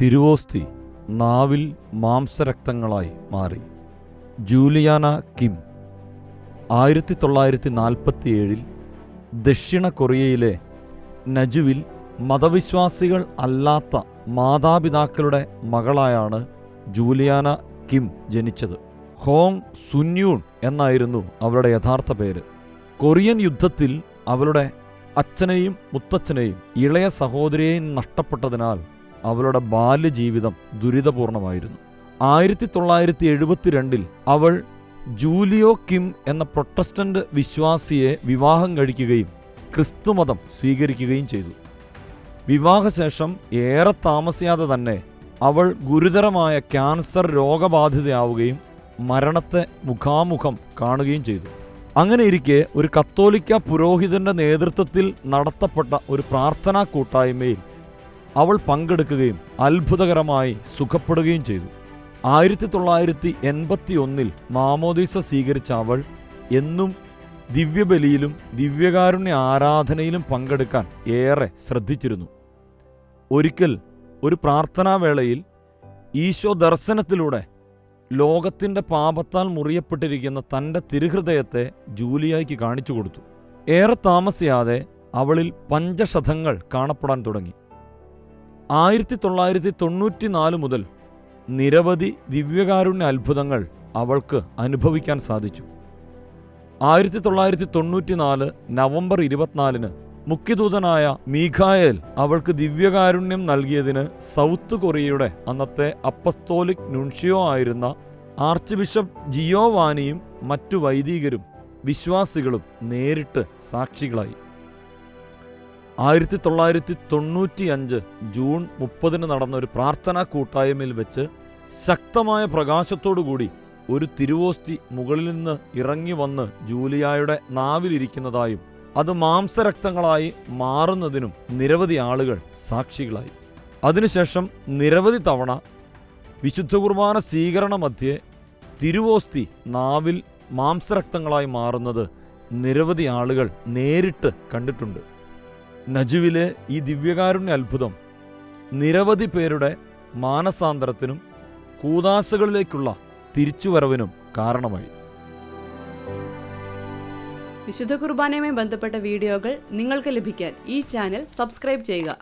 തിരുവോസ്തി നാവിൽ മാംസരക്തങ്ങളായി മാറി. Juliana Kim ആയിരത്തി തൊള്ളായിരത്തി നാൽപ്പത്തിയേഴിൽ ദക്ഷിണ കൊറിയയിലെ നജുവിൽ മതവിശ്വാസികൾ അല്ലാത്ത മാതാപിതാക്കളുടെ മകളായാണ് ജൂലിയാന കിം ജനിച്ചത്. ഹോങ് സുന്യൂൺ എന്നായിരുന്നു അവരുടെ യഥാർത്ഥ പേര്. കൊറിയൻ യുദ്ധത്തിൽ അവളുടെ അച്ഛനെയും മുത്തച്ഛനെയും ഇളയ സഹോദരിയെയും നഷ്ടപ്പെട്ടതിനാൽ അവളുടെ ബാല്യജീവിതം ദുരിതപൂർണമായിരുന്നു. ആയിരത്തി തൊള്ളായിരത്തി എഴുപത്തിരണ്ടിൽ അവൾ ജൂലിയോ കിം എന്ന പ്രൊട്ടസ്റ്റന്റ് വിശ്വാസിയെ വിവാഹം കഴിക്കുകയും ക്രിസ്തുമതം സ്വീകരിക്കുകയും ചെയ്തു. വിവാഹശേഷം ഏറെ താമസിയാതെ തന്നെ അവൾ ഗുരുതരമായ ക്യാൻസർ രോഗബാധിതയാവുകയും മരണത്തെ മുഖാമുഖം കാണുകയും ചെയ്തു. അങ്ങനെ ഇരിക്കെ ഒരു കത്തോലിക്ക പുരോഹിതന്റെ നേതൃത്വത്തിൽ നടത്തപ്പെട്ട ഒരു പ്രാർത്ഥനാ കൂട്ടായ്മയിൽ അവൾ പങ്കെടുക്കുകയും അത്ഭുതകരമായി സുഖപ്പെടുകയും ചെയ്തു. ആയിരത്തി തൊള്ളായിരത്തി എൺപത്തി ഒന്നിൽ മാമോദീസ സ്വീകരിച്ച അവൾ എന്നും ദിവ്യബലിയിലും ദിവ്യകാരുണ്യ ആരാധനയിലും പങ്കെടുക്കാൻ ഏറെ ശ്രദ്ധിച്ചിരുന്നു. ഒരിക്കൽ ഒരു പ്രാർത്ഥനാവേളയിൽ ഈശോ ദർശനത്തിലൂടെ ലോകത്തിന്റെ പാപത്താൽ മുറിയപ്പെട്ടിരിക്കുന്ന തന്റെ തിരുഹൃദയത്തെ ജൂലിയായിക്ക് കാണിച്ചു കൊടുത്തു. ഏറെ താമസിയാതെ അവളിൽ പഞ്ചശതങ്ങൾ കാണപ്പെടാൻ തുടങ്ങി. ആയിരത്തി തൊള്ളായിരത്തി തൊണ്ണൂറ്റി നാല് മുതൽ നിരവധി ദിവ്യകാരുണ്യ അത്ഭുതങ്ങൾ അവൾക്ക് അനുഭവിക്കാൻ സാധിച്ചു. ആയിരത്തി തൊള്ളായിരത്തി തൊണ്ണൂറ്റി നാല് നവംബർ ഇരുപത്തിനാലിന് മുഖ്യദൂതനായ മീഖായൽ അവൾക്ക് ദിവ്യകാരുണ്യം നൽകിയതിന് സൗത്ത് കൊറിയയുടെ അന്നത്തെ അപ്പസ്തോലിക് നുൺഷിയോ ആയിരുന്ന ആർച്ച് ബിഷപ്പ് ജിയോവാനിയും മറ്റു വൈദികരും വിശ്വാസികളും നേരിട്ട് സാക്ഷികളായി. ആയിരത്തി തൊള്ളായിരത്തി തൊണ്ണൂറ്റി അഞ്ച് ജൂൺ മുപ്പതിന് നടന്ന ഒരു പ്രാർത്ഥനാ കൂട്ടായ്മയിൽ വെച്ച് ശക്തമായ പ്രകാശത്തോടുകൂടി ഒരു തിരുവോസ്തി മുകളിൽ നിന്ന് ഇറങ്ങി വന്ന് ജൂലിയായുടെ നാവിലിരിക്കുന്നതായും അത് മാംസരക്തങ്ങളായി മാറുന്നതിനും നിരവധി ആളുകൾ സാക്ഷികളായി. അതിനുശേഷം നിരവധി തവണ വിശുദ്ധ കുർബാന സ്വീകരണ മധ്യേ തിരുവോസ്തി നാവിൽ മാംസരക്തങ്ങളായി മാറുന്നത് നിരവധി ആളുകൾ നേരിട്ട് കണ്ടിട്ടുണ്ട്. നജുവിലെ ഈ ദിവ്യകാരുണ്യ അത്ഭുതം നിരവധി പേരുടെ മാനസാന്തരത്തിനും കൂതാശകളിലേക്കുള്ള തിരിച്ചുവരവിനും കാരണമായി. വിശുദ്ധ കുർബാനയുമായി ബന്ധപ്പെട്ട വീഡിയോകൾ നിങ്ങൾക്ക് ലഭിക്കാൻ ഈ ചാനൽ സബ്സ്ക്രൈബ് ചെയ്യുക.